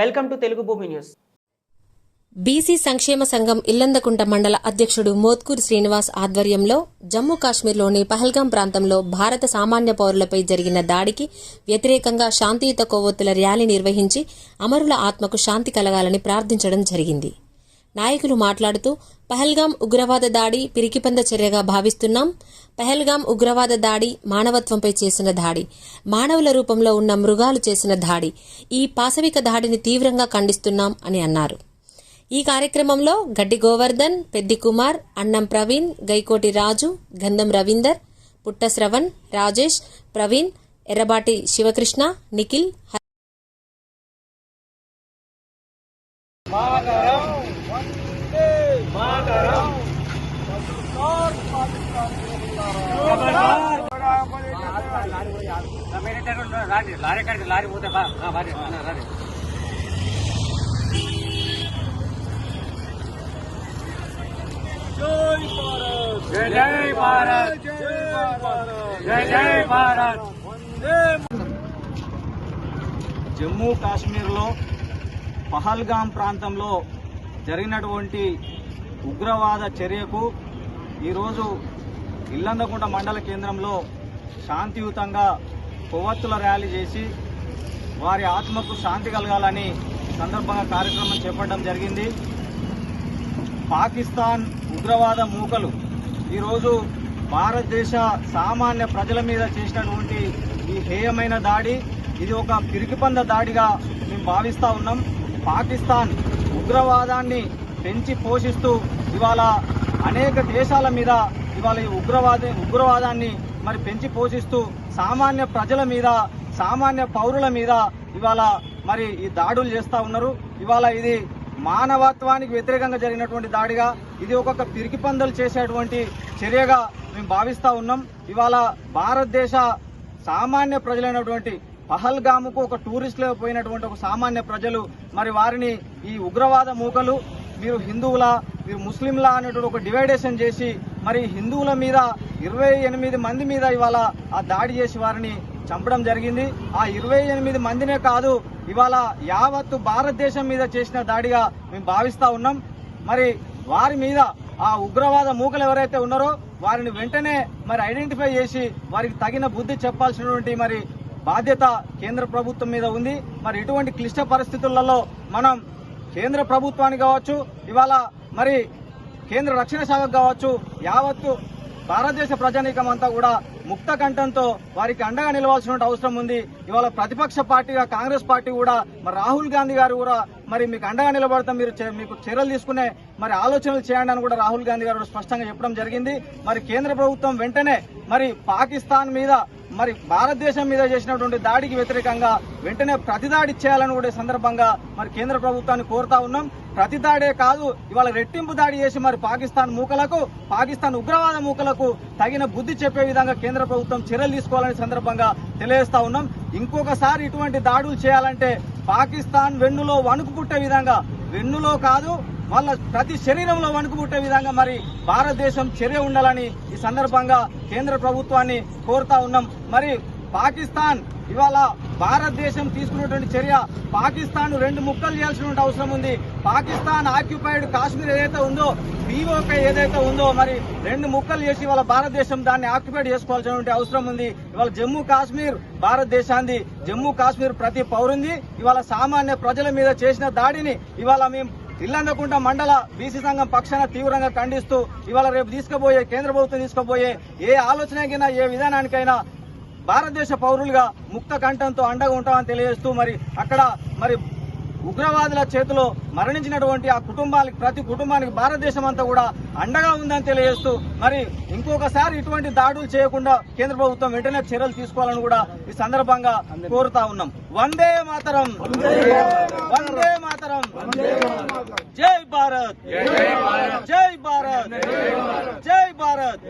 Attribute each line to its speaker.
Speaker 1: Welcome to Telugu భూమి news.
Speaker 2: BC సంక్షేమ సంఘం ఇల్లందకుంట మండల అధ్యక్షుడు మోత్కూర్ శ్రీనివాస్ ఆధ్వర్యంలో జమ్మూ కాశ్మీర్లోని పహల్గాం ప్రాంతంలో భారత సామాన్య పౌరులపై జరిగిన దాడికి వ్యతిరేకంగా శాంతియుత కొవ్వొత్తుల ర్యాలీ నిర్వహించి అమరుల ఆత్మకు శాంతి కలగాలని ప్రార్థించడం జరిగింది. నాయకులు మాట్లాడుతూ పహల్గాం ఉగ్రవాద దాడి పిరికిపంద చర్యగా భావిస్తున్నాం. పహల్గాం ఉగ్రవాద దాడి మానవత్వంపై చేసిన దాడి మానవుల రూపంలో ఉన్న మృగాలు చేసిన దాడి ఈ పాశవిక దాడిని తీవ్రంగా ఖండిస్తున్నాం అని అన్నారు. ఈ కార్యక్రమంలో గడ్డి గోవర్ధన్ పెద్ది కుమార్ అన్నం ప్రవీణ్ గైకోటి రాజు గంధం రవీందర్ పుట్ట శ్రవణ్ రాజేష్ ప్రవీణ్ ఎర్రబాటి శివకృష్ణ నిఖిల్
Speaker 3: లారీ కాడికి లారీ పోతే లారీ లారీ జై జై భారత్ జై జై భారత్
Speaker 4: జమ్మూ కాశ్మీర్లో పహల్గాం ప్రాంతంలో జరిగినటువంటి ఉగ్రవాద చర్యకు ఈరోజు ఇల్లందకుంట మండల కేంద్రంలో శాంతియుతంగా కొవ్వొత్తుల ర్యాలీ చేసి వారి ఆత్మకు శాంతి కలగాలని సందర్భంగా కార్యక్రమం చేపట్టడం జరిగింది. పాకిస్తాన్ ఉగ్రవాద మూకలు ఈరోజు భారతదేశ సామాన్య ప్రజల మీద చేసినటువంటి ఈ హేయమైన దాడి ఇది ఒక పిరికిపంద దాడిగా మేము భావిస్తూ ఉన్నాం. పాకిస్తాన్ ఉగ్రవాదాన్ని పెంచి పోషిస్తూ ఇవాళ అనేక దేశాల మీద ఇవాళ ఈ ఉగ్రవాద ఉగ్రవాదాన్ని మరి పెంచి పోషిస్తూ సామాన్య ప్రజల మీద సామాన్య పౌరుల మీద ఇవాళ మరి ఈ దాడులు చేస్తూ ఉన్నారు. ఇవాళ ఇది మానవత్వానికి వ్యతిరేకంగా జరిగినటువంటి దాడిగా ఇది ఒక్కొక్క పిరికి పందలు చేసేటువంటి చర్యగా మేము భావిస్తూ ఉన్నాం. ఇవాళ భారతదేశ సామాన్య ప్రజలైనటువంటి పహల్గాముకు ఒక టూరిస్టులో పోయినటువంటి ఒక సామాన్య ప్రజలు మరి వారిని ఈ ఉగ్రవాద మూకలు మీరు హిందువులా మీరు ముస్లింలా అనేటువంటి ఒక డివైడేషన్ చేసి మరి హిందువుల మీద ఇరవై ఎనిమిది మంది మీద ఇవాళ ఆ దాడి చేసి వారిని చంపడం జరిగింది. ఆ ఇరవై ఎనిమిది మందినే కాదు ఇవాళ యావత్తు భారతదేశం మీద చేసిన దాడిగా మేము భావిస్తా ఉన్నాం. మరి వారి మీద ఆ ఉగ్రవాద మూకలు ఎవరైతే ఉన్నారో వారిని వెంటనే మరి ఐడెంటిఫై చేసి వారికి తగిన బుద్ధి చెప్పాల్సినటువంటి మరి బాధ్యత కేంద్ర ప్రభుత్వం మీద ఉంది. మరి ఇటువంటి క్లిష్ట పరిస్థితులలో మనం కేంద్ర ప్రభుత్వానికి కావచ్చు ఇవాళ మరి కేంద్ర రక్షణ శాఖకు కావచ్చు యావత్తు భారతదేశ ప్రజానీకం అంతా కూడా ముక్త కంఠంతో వారికి అండగా నిలవాల్సిన అవసరం ఉంది. ఇవాళ ప్రతిపక్ష పార్టీగా కాంగ్రెస్ పార్టీ కూడా మరి రాహుల్ గాంధీ గారు కూడా మరి మీకు అండగా నిలబడతాం మీరు మీకు చర్యలు తీసుకునే మరి ఆలోచనలు చేయండి అని కూడా రాహుల్ గాంధీ గారు స్పష్టంగా చెప్పడం జరిగింది. మరి కేంద్ర ప్రభుత్వం వెంటనే మరి పాకిస్తాన్ మీద మరి భారతదేశం మీద చేసినటువంటి దాడికి వ్యతిరేకంగా వెంటనే ప్రతిదాడి చేయాలని కూడా సందర్భంగా మరి కేంద్ర ప్రభుత్వాన్ని కోరుతా ఉన్నాం. ప్రతి దాడే కాదు ఇవాళ రెట్టింపు దాడి చేసి మరి పాకిస్తాన్ మూకలకు పాకిస్తాన్ ఉగ్రవాద మూకలకు తగిన బుద్ధి చెప్పే విధంగా కేంద్ర ప్రభుత్వం చర్యలు తీసుకోవాలని సందర్భంగా తెలియజేస్తా ఉన్నాం. ఇంకొకసారి ఇటువంటి దాడులు చేయాలంటే పాకిస్తాన్ వెన్నులో వణుకు పుట్టే విధంగా వెన్నులో కాదు వాళ్ళ ప్రతి శరీరంలో వణుకు పుట్టే విధంగా మరి భారతదేశం చర్య ఉండాలని ఈ సందర్భంగా కేంద్ర ప్రభుత్వాన్ని కోరుతా ఉన్నాం. మరి పాకిస్తాన్ ఇవాళ భారతదేశం తీసుకున్నటువంటి చర్య పాకిస్తాన్ రెండు ముక్కలు చేయాల్సిన అవసరం ఉంది. పాకిస్తాన్ ఆక్యుపైడ్ కాశ్మీర్ ఏదైతే ఉందో పీఓకే ఏదైతే ఉందో మరి రెండు ముక్కలు చేసి ఇవాళ భారతదేశం దాన్ని ఆక్యుపైడ్ చేసుకోవాల్సినటువంటి అవసరం ఉంది. ఇవాళ జమ్మూ కాశ్మీర్ భారతదేశాన్ని జమ్మూ కాశ్మీర్ ప్రతి పౌరుంది. ఇవాళ సామాన్య ప్రజల మీద చేసిన దాడిని ఇవాళ మేము ఇల్లందకుంట మండల బీసీ సంఘం పక్షాన తీవ్రంగా ఖండిస్తూ ఇవాళ రేపు తీసుకుపోయే కేంద్ర ప్రభుత్వం తీసుకుపోయే ఏ ఆలోచనకైనా ఏ విధానానికైనా భారతదేశ పౌరులుగా ముక్త కంఠంతో అండగా ఉంటామని తెలియజేస్తూ మరి అక్కడ మరి ఉగ్రవాదుల చేతిలో మరణించినటువంటి ఆ కుటుంబానికి ప్రతి కుటుంబానికి భారతదేశం అంతా కూడా అండగా ఉందని తెలియజేస్తూ మరి ఇంకొకసారి ఇటువంటి దాడులు చేయకుండా కేంద్ర ప్రభుత్వం వెంటనే చర్యలు తీసుకోవాలని కూడా ఈ సందర్భంగా కోరుతా ఉన్నాం. వందే మాతరం! వందే మాతరం! జై భారత్! జై భారత్! జై భారత్!